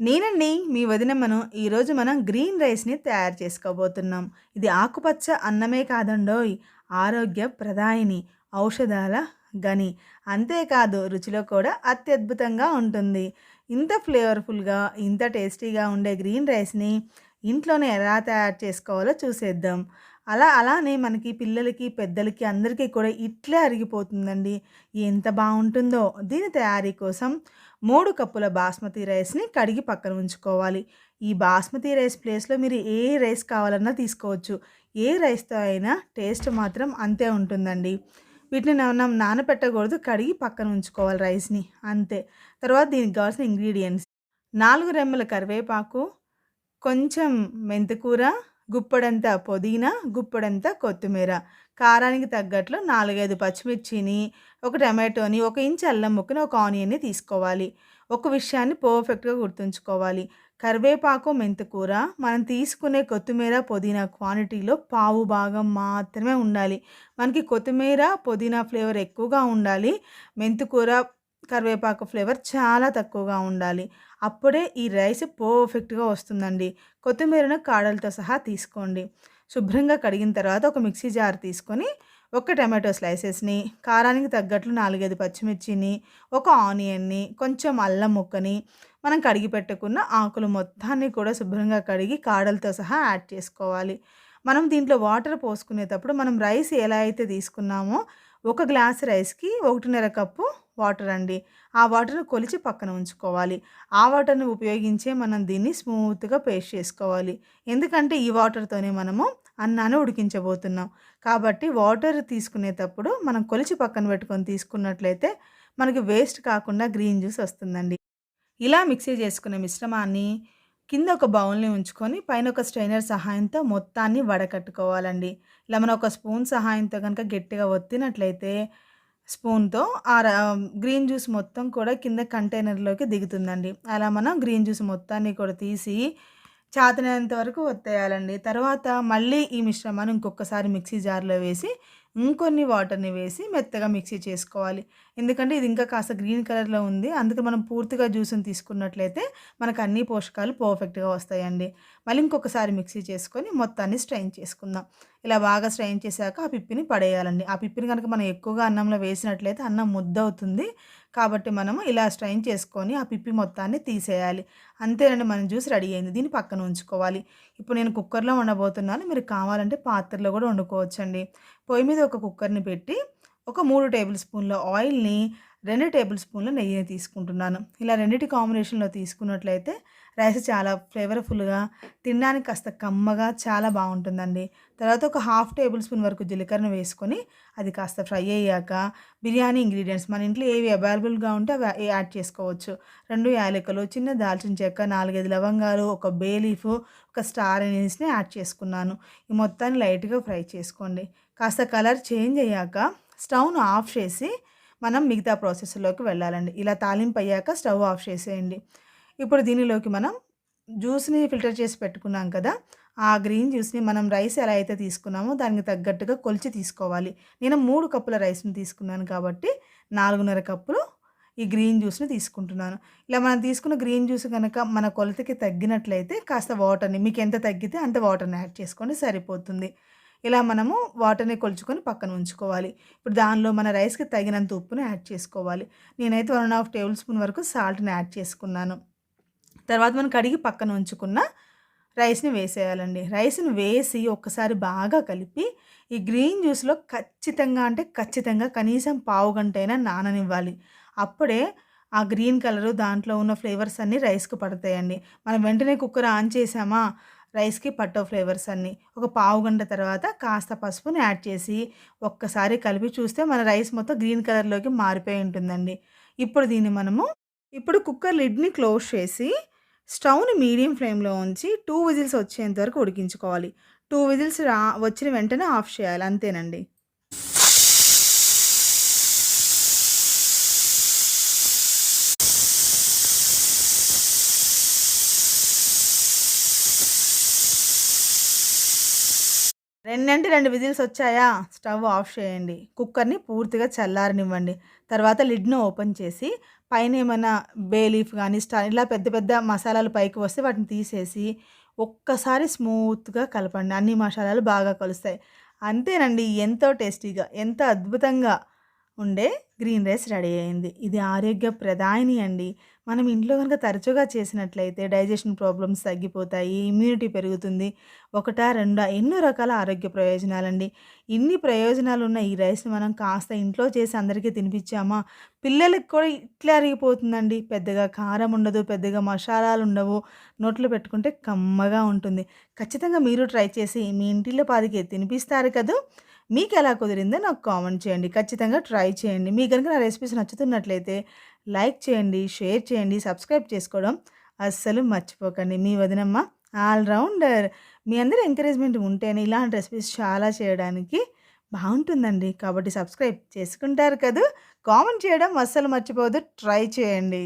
నేనండి మీ వదిన మనం ఈరోజు మనం గ్రీన్ రైస్ని తయారు చేసుకోబోతున్నాం. ఇది ఆకుపచ్చ అన్నమే కాదండోయ్ ఆరోగ్య ప్రదాయిని ఔషధాల గని. అంతేకాదు రుచిలో కూడా అత్యద్భుతంగా ఉంటుంది. ఇంత ఫ్లేవర్ఫుల్గా ఇంత టేస్టీగా ఉండే గ్రీన్ రైస్ని ఇంట్లోనే ఎలా తయారు చేసుకోవాలో చూసేద్దాం. అలా అలానే మనకి పిల్లలకి పెద్దలకి అందరికీ కూడా ఇట్లే అరిగిపోతుందండి. ఎంత బాగుంటుందో దీని తయారీ కోసం మూడు కప్పుల బాస్మతి రైస్ని కడిగి పక్కన ఉంచుకోవాలి. ఈ బాస్మతి రైస్ ప్లేస్లో మీరు ఏ రైస్ కావాలన్నా తీసుకోవచ్చు. ఏ రైస్తో అయినా టేస్ట్ మాత్రం అంతే ఉంటుందండి. వీటిని మనం నానబెట్టకూడదు కడిగి పక్కన ఉంచుకోవాలి రైస్ని. అంతే. తర్వాత దీనికి కావాల్సిన ఇంగ్రీడియంట్స్. నాలుగు రెమ్మల కరివేపాకు కొంచెం మెంతికూర గుప్పడంత పుదీనా గుప్పడంత కొత్తిమీర. కారానికి తగ్గట్లు నాలుగైదు పచ్చిమిర్చిని ఒక టమాటోని ఒక ఇంచు అల్లం ముక్కని ఒక ఆనియన్ని తీసుకోవాలి. ఒక విషయాన్ని పర్ఫెక్ట్గా గుర్తుంచుకోవాలి. కరివేపాకు మెంతికూర మనం తీసుకునే కొత్తిమీర పుదీనా క్వాంటిటీలో పావు భాగం మాత్రమే ఉండాలి. మనకి కొత్తిమీర పుదీనా ఫ్లేవర్ ఎక్కువగా ఉండాలి. మెంతికూర కరివేపాకు ఫ్లేవర్ చాలా తక్కువగా ఉండాలి. అప్పుడే ఈ రైస్ పర్ఫెక్ట్గా వస్తుందండి. కొత్తిమీరను కాడలతో సహా తీసుకోండి. శుభ్రంగా కడిగిన తర్వాత ఒక మిక్సీ జార్ తీసుకొని ఒక టమాటో స్లైసెస్ని కారానికి తగ్గట్లు నాలుగైదు పచ్చిమిర్చిని ఒక ఆనియన్ని కొంచెం అల్లం ముక్కని మనం కడిగి పెట్టుకున్న ఆకులు మొత్తాన్ని కూడా శుభ్రంగా కడిగి కాడలతో సహా యాడ్ చేసుకోవాలి. మనం దీంట్లో వాటర్ పోసుకునేటప్పుడు మనం రైస్ ఎలా అయితే తీసుకున్నామో ఒక గ్లాస్ రైస్కి ఒకటిన్నర కప్పు వాటర్ అండి. ఆ వాటర్ని కొలిచి పక్కన ఉంచుకోవాలి. ఆ వాటర్ని ఉపయోగించే మనం దీన్ని స్మూత్గా పేస్ట్ చేసుకోవాలి. ఎందుకంటే ఈ వాటర్తోనే మనము అన్నాన్ని ఉడికించబోతున్నాం. కాబట్టి వాటర్ తీసుకునేటప్పుడు మనం కొలిచి పక్కన పెట్టుకొని తీసుకున్నట్లయితే మనకి వేస్ట్ కాకుండా గ్రీన్ జ్యూస్ వస్తుందండి. ఇలా మిక్సీ చేసుకునే మిశ్రమాన్ని కింద ఒక బౌల్ని ఉంచుకొని పైన ఒక స్ట్రైనర్ సహాయంతో మొత్తాన్ని వడకట్టుకోవాలండి. ఇలా మనం ఒక స్పూన్ సహాయంతో కనుక గట్టిగా ఒత్తినట్లయితే స్పూన్తో ఆ గ్రీన్ జ్యూస్ మొత్తం కూడా కింద కంటైనర్లోకి దిగుతుందండి. అలా మనం గ్రీన్ జ్యూస్ మొత్తాన్ని కూడా తీసి చాతనేంత వరకు ఒత్తేయాలండి. తర్వాత మళ్ళీ ఈ మిశ్రమాన్ని ఇంకొకసారి మిక్సీ జార్లో వేసి ఇంకొన్ని వాటర్ని వేసి మెత్తగా మిక్సీ చేసుకోవాలి. ఎందుకంటే ఇది ఇంకా కాస్త గ్రీన్ కలర్లో ఉంది. అందుకే మనం పూర్తిగా జ్యూస్ని తీసుకున్నట్లయితే మనకు అన్ని పోషకాలు పర్ఫెక్ట్గా వస్తాయండి. మళ్ళీ ఇంకొకసారి మిక్సీ చేసుకొని మొత్తాన్ని స్ట్రైన్ చేసుకుందాం. ఇలా బాగా స్ట్రైన్ చేశాక ఆ పిప్పిని పడేయాలండి. ఆ పిప్పిని కనుక మనం ఎక్కువగా అన్నంలో వేసినట్లయితే అన్నం ముద్ద అవుతుంది కాబట్టి మనము ఇలా స్ట్రైన్ చేసుకొని ఆ పిప్పి మొత్తాన్ని తీసేయాలి. అంతేనండి మన జ్యూస్ రెడీ అయింది. దీన్ని పక్కన ఉంచుకోవాలి. ఇప్పుడు నేను కుక్కర్లో వండబోతున్నాను. మీరు కావాలంటే పాత్రలో కూడా వండుకోవచ్చండి. పొయ్యి మీద ఒక కుక్కర్ని పెట్టి ఒక మూడు టేబుల్ స్పూన్ల ఆయిల్ని రెండు టేబుల్ స్పూన్ల నెయ్యిని తీసుకుంటున్నాను. ఇలా రెండింటి కాంబినేషన్లో తీసుకున్నట్లయితే రైస్ చాలా ఫ్లేవర్ఫుల్గా తినడానికి కాస్త కమ్మగా చాలా బాగుంటుందండి. తర్వాత ఒక హాఫ్ టేబుల్ స్పూన్ వరకు జీలకర్రను వేసుకొని అది కాస్త ఫ్రై అయ్యాక బిర్యానీ ఇంగ్రీడియంట్స్ మన ఇంట్లో ఏవి అవైలబుల్గా ఉంటే అవి యాడ్ చేసుకోవచ్చు. రెండు యాలకులు చిన్న దాల్చిన చెక్క నాలుగైదు లవంగాలు ఒక బే లీఫ్ ఒక స్టార్ అనేసిని యాడ్ చేసుకున్నాను. ఈ మొత్తాన్ని లైట్గా ఫ్రై చేసుకోండి. కాస్త కలర్ చేంజ్ అయ్యాక స్టవ్ను ఆఫ్ చేసి మనం మిగతా ప్రాసెస్లోకి వెళ్ళాలండి. ఇలా తాలింపు అయ్యాక స్టవ్ ఆఫ్ చేసేయండి. ఇప్పుడు దీనిలోకి మనం జ్యూస్ని ఫిల్టర్ చేసి పెట్టుకున్నాం కదా ఆ గ్రీన్ జ్యూస్ని మనం రైస్ ఎలా అయితే తీసుకున్నామో దానికి తగ్గట్టుగా కొలిచి తీసుకోవాలి. నేను మూడు కప్పుల రైస్ని తీసుకున్నాను కాబట్టి నాలుగున్నర కప్పులు ఈ గ్రీన్ జ్యూస్ని తీసుకుంటున్నాను. ఇలా మనం తీసుకున్న గ్రీన్ జ్యూస్ కనుక మన కొలతకి తగ్గినట్లయితే కాస్త వాటర్ని మీకు ఎంత తగ్గితే అంత వాటర్ని యాడ్ చేసుకోండి సరిపోతుంది. ఇలా మనము వాటర్ని కొలుచుకొని పక్కన ఉంచుకోవాలి. ఇప్పుడు దానిలో మన రైస్కి తగినంత ఉప్పుని యాడ్ చేసుకోవాలి. నేనైతే one and half table spoon వరకు సాల్ట్ని యాడ్ చేసుకున్నాను. తర్వాత మనం కడిగి పక్కన ఉంచుకున్న రైస్ని వేసేయాలండి. రైస్ని వేసి ఒక్కసారి బాగా కలిపి ఈ గ్రీన్ జ్యూస్లో ఖచ్చితంగా అంటే ఖచ్చితంగా కనీసం పావు గంట అయినా నాననివ్వాలి. అప్పుడే ఆ గ్రీన్ కలరు దాంట్లో ఉన్న ఫ్లేవర్స్ అన్నీ రైస్కు పడతాయండి. మనం వెంటనే కుక్కర్ ఆన్ చేసామా? రైస్కి పట్టో ఫ్లేవర్స్ అన్నీ. ఒక పావు గంట తర్వాత కాస్త పసుపుని యాడ్ చేసి ఒక్కసారి కలిపి చూస్తే మన రైస్ మొత్తం గ్రీన్ కలర్లోకి మారిపోయి ఉంటుందండి. ఇప్పుడు దీన్ని మనము ఇప్పుడు కుక్కర్ లిడ్ని క్లోజ్ చేసి స్టవ్ని మీడియం ఫ్లేమ్లో ఉంచి టూ విజిల్స్ వచ్చేంత వరకు ఉడికించుకోవాలి. టూ విజిల్స్ రా వచ్చిన వెంటనే ఆఫ్ చేయాలి అంతేనండి. రెండంటే రెండు విజిల్స్ వచ్చాయా? స్టవ్ ఆఫ్ చేయండి. కుక్కర్ని పూర్తిగా చల్లారనివ్వండి. తర్వాత లిడ్ను ఓపెన్ చేసి పైన ఏమైనా బే లీఫ్ కానీ స్టా ఇలా పెద్ద పెద్ద మసాలాలు పైకి వస్తే వాటిని తీసేసి ఒక్కసారి స్మూత్గా కలపండి. అన్ని మసాలాలు బాగా కలుస్తాయి. అంతేనండి ఎంతో టేస్టీగా ఎంత అద్భుతంగా ఉండే గ్రీన్ రైస్ రెడీ అయింది. ఇది ఆరోగ్య ప్రధాని అండి. మనం ఇంట్లో కనుక తరచుగా చేసినట్లయితే డైజెషన్ ప్రాబ్లమ్స్ తగ్గిపోతాయి ఇమ్యూనిటీ పెరుగుతుంది. ఒకటా రెండా ఎన్నో రకాల ఆరోగ్య ప్రయోజనాలండి. ఇన్ని ప్రయోజనాలు ఉన్న ఈ రైస్ని మనం కాస్త ఇంట్లో చేసి అందరికీ తినిపించామా పిల్లలకి కూడా ఇట్లా అరిగిపోతుందండి. పెద్దగా కారం ఉండదు పెద్దగా మసాలాలు ఉండవు. నోట్లో పెట్టుకుంటే కమ్మగా ఉంటుంది. ఖచ్చితంగా మీరు ట్రై చేసి మీ ఇంటిలో పాదికి తినిపిస్తారు కదా? మీకు ఎలా కుదిరిందో నాకు కామెంట్ చేయండి. ఖచ్చితంగా ట్రై చేయండి. మీ కనుక నా రెసిపీస్ నచ్చుతున్నట్లయితే లైక్ చేయండి షేర్ చేయండి సబ్స్క్రైబ్ చేసుకోవడం అస్సలు మర్చిపోకండి. మీ వదినమ్మ ఆల్రౌండర్. మీ అందరి ఎంకరేజ్మెంట్ ఉంటేనే ఇలాంటి రెసిపీస్ చాలా చేయడానికి బాగుంటుందండి. కాబట్టి సబ్స్క్రైబ్ చేసుకుంటారు కదా. కామెంట్ చేయడం అస్సలు మర్చిపోవద్దు. ట్రై చేయండి.